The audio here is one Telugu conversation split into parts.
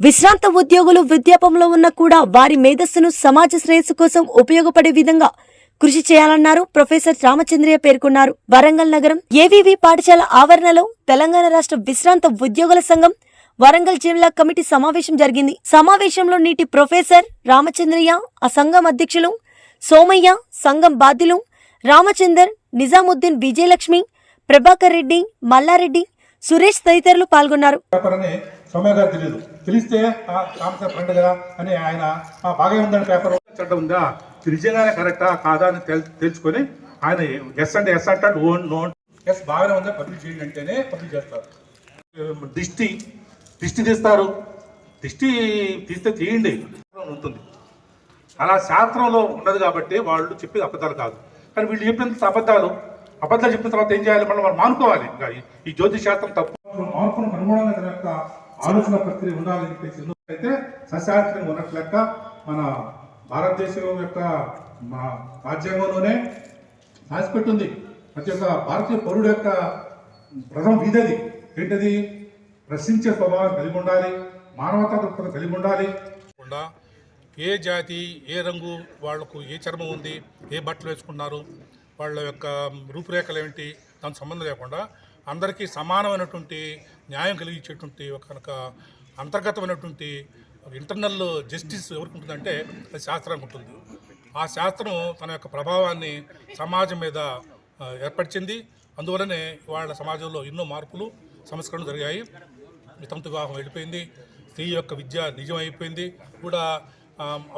విశ్రాంత ఉద్యోగులు వృద్ధాపంలో ఉన్న కూడా వారి మేధస్సును సమాజ శ్రేయస్సు కోసం ఉపయోగపడే విధంగా కృషి చేయాలన్నారు ప్రొఫెసర్ రామచంద్రయ్య పేర్కొన్నారు. వరంగల్ నగరం ఏవీవి పాఠశాల ఆవరణలో తెలంగాణ రాష్ట్ర విశ్రాంత ఉద్యోగుల సంఘం వరంగల్ జిల్లా కమిటీ సమావేశం జరిగింది. సమావేశంలో నీటి ప్రొఫెసర్ రామచంద్రయ్య ఆ సంఘం అధ్యక్షులు సోమయ్య సంఘం బాధ్యులు రామచందర్ నిజాముద్దీన్ విజయలక్ష్మి ప్రభాకర్ రెడ్డి మల్లారెడ్డి సురేష్ తదితరులు పాల్గొన్నారు. సౌమ్య గారు తెలియదు తెలిస్తే ఆ ఫ్రెండ్ కదా అని ఆయన "ఆ, బాగా ఉందని పేపర్ చెడ్డ ఉందా? నిజంగానే కరెక్టా? కాదా అని తెల్ తెలుసుకొని ఆయన ఎస్ అంటే ఎస్ అంటాడు ఓన్ నో ఎస్ బాగానే ఉందా? పబ్లిష్ చేయండి అంటేనే పబ్లిష్ చేస్తారు. దిష్టి? దిష్టి తీస్తారు. దిష్టి తీస్తే తీయండి. ఉంటుంది. అలా శాస్త్రంలో ఉన్నది కాబట్టి వాళ్ళు చెప్పేది అబద్ధాలు కాదు. కానీ వీళ్ళు చెప్పినంత అబద్ధాలు అబద్ధాలు చెప్పిన తర్వాత ఏం చేయాలి? మనం మనం మానుకోవాలి. ఈ- జ్యోతిష్ శాస్త్రం తప్పు. మార్పును కనుగొనాలి తన ఆలోచన ప్రక్రియ ఉండాలని చెప్పేసి అయితే సశాస్త్రం ఉన్నట్లెక్క మన భారతదేశం యొక్క మా రాజ్యాంగంలోనే రాసిపెట్టుంది. ప్రతి ఒక్క భారతీయ పౌరుడు యొక్క ప్రథమ వీధది ఏంటది? ప్రశ్నించే స్వభావం కలిగి ఉండాలి మానవతా దృక్పథం కలిగి ఉండాలి. ఏ జాతి ఏ రంగు వాళ్ళకు ఏ చర్మం ఉంది ఏ బట్టలు వేసుకున్నారు వాళ్ళ యొక్క రూపురేఖలు ఏమిటి దానికి సంబంధం లేకుండా అందరికీ సమానమైనటువంటి న్యాయం కలిగించేటువంటి ఒక కనుక అంతర్గతమైనటువంటి ఇంటర్నల్ జస్టిస్ ఎవరికి ఉంటుందంటే అది శాస్త్రానికి ఉంటుంది. ఆ శాస్త్రం తన యొక్క ప్రభావాన్ని సమాజం మీద ఏర్పరిచింది. అందువలనే వాళ్ళ సమాజంలో ఎన్నో మార్పులు సంస్కరణలు జరిగాయి. వితంతు వివాహం వెళ్ళిపోయింది. స్త్రీ యొక్క విద్య నిజం అయిపోయింది కూడా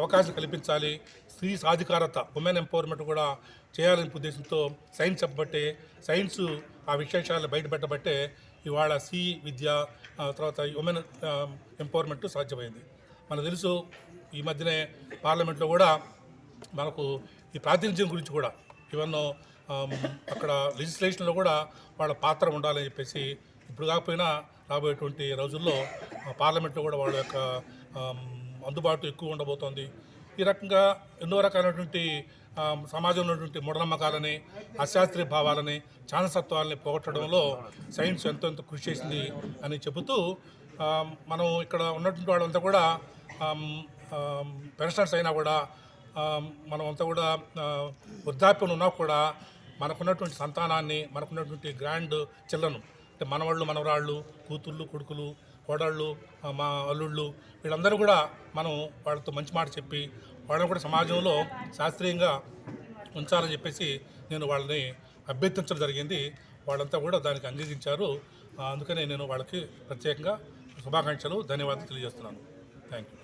అవకాశం కల్పించాలి. స్త్రీ సాధికారత ఉమెన్ ఎంపవర్మెంట్ కూడా చేయాలనే ఉద్దేశంతో సైన్స్ చెప్పబట్టే సైన్స్ ఆ విశేషాలు బయటపెట్టబట్టే ఇవాళ సి విద్య తర్వాత ఉమెన్ ఎంపవర్మెంట్ సాధ్యమైంది. మనకు తెలుసు ఈ మధ్యనే పార్లమెంట్లో కూడా మనకు ఈ ప్రాతినిధ్యం గురించి కూడా ఈవెన్ అక్కడ లెజిస్లేషన్లో కూడా వాళ్ళ పాత్ర ఉండాలని చెప్పేసి ఇప్పుడు కాకపోయినా రాబోయేటువంటి రోజుల్లో పార్లమెంట్లో కూడా వాళ్ళ యొక్క అందుబాటు ఎక్కువ ఉండబోతోంది. ఈ రకంగా ఎన్నో రకాలైనటువంటి సమాజంలో ఉన్నటువంటి మూఢనమ్మకాలని అశాస్త్రీయ భావాలని చానసత్వాలని పోగొట్టడంలో సైన్స్ ఎంతో ఎంతో కృషి చేసింది అని చెబుతూ మనం ఇక్కడ ఉన్నటువంటి వాళ్ళంతా కూడా పెన్షనర్స్ అయినా కూడా మనమంతా కూడా వృద్ధాప్యం ఉన్నా కూడా మనకున్నటువంటి సంతానాన్ని మనకున్నటువంటి గ్రాండ్ చిల్లను అంటే మనవాళ్ళు మనవరాళ్ళు కూతుళ్ళు కొడుకులు కోడళ్ళు మా అల్లుళ్ళు వీళ్ళందరూ కూడా మనం వాళ్ళతో మంచి మాట చెప్పి వాళ్ళని కూడా సమాజంలో శాస్త్రీయంగా ఉంచాలని చెప్పేసి నేను వాళ్ళని అభ్యర్థించడం జరిగింది. వాళ్ళంతా కూడా దానికి అంగీకరించారు. అందుకనే నేను వాళ్ళకి ప్రత్యేకంగా శుభాకాంక్షలు ధన్యవాదాలు తెలియజేస్తున్నాను. Thank you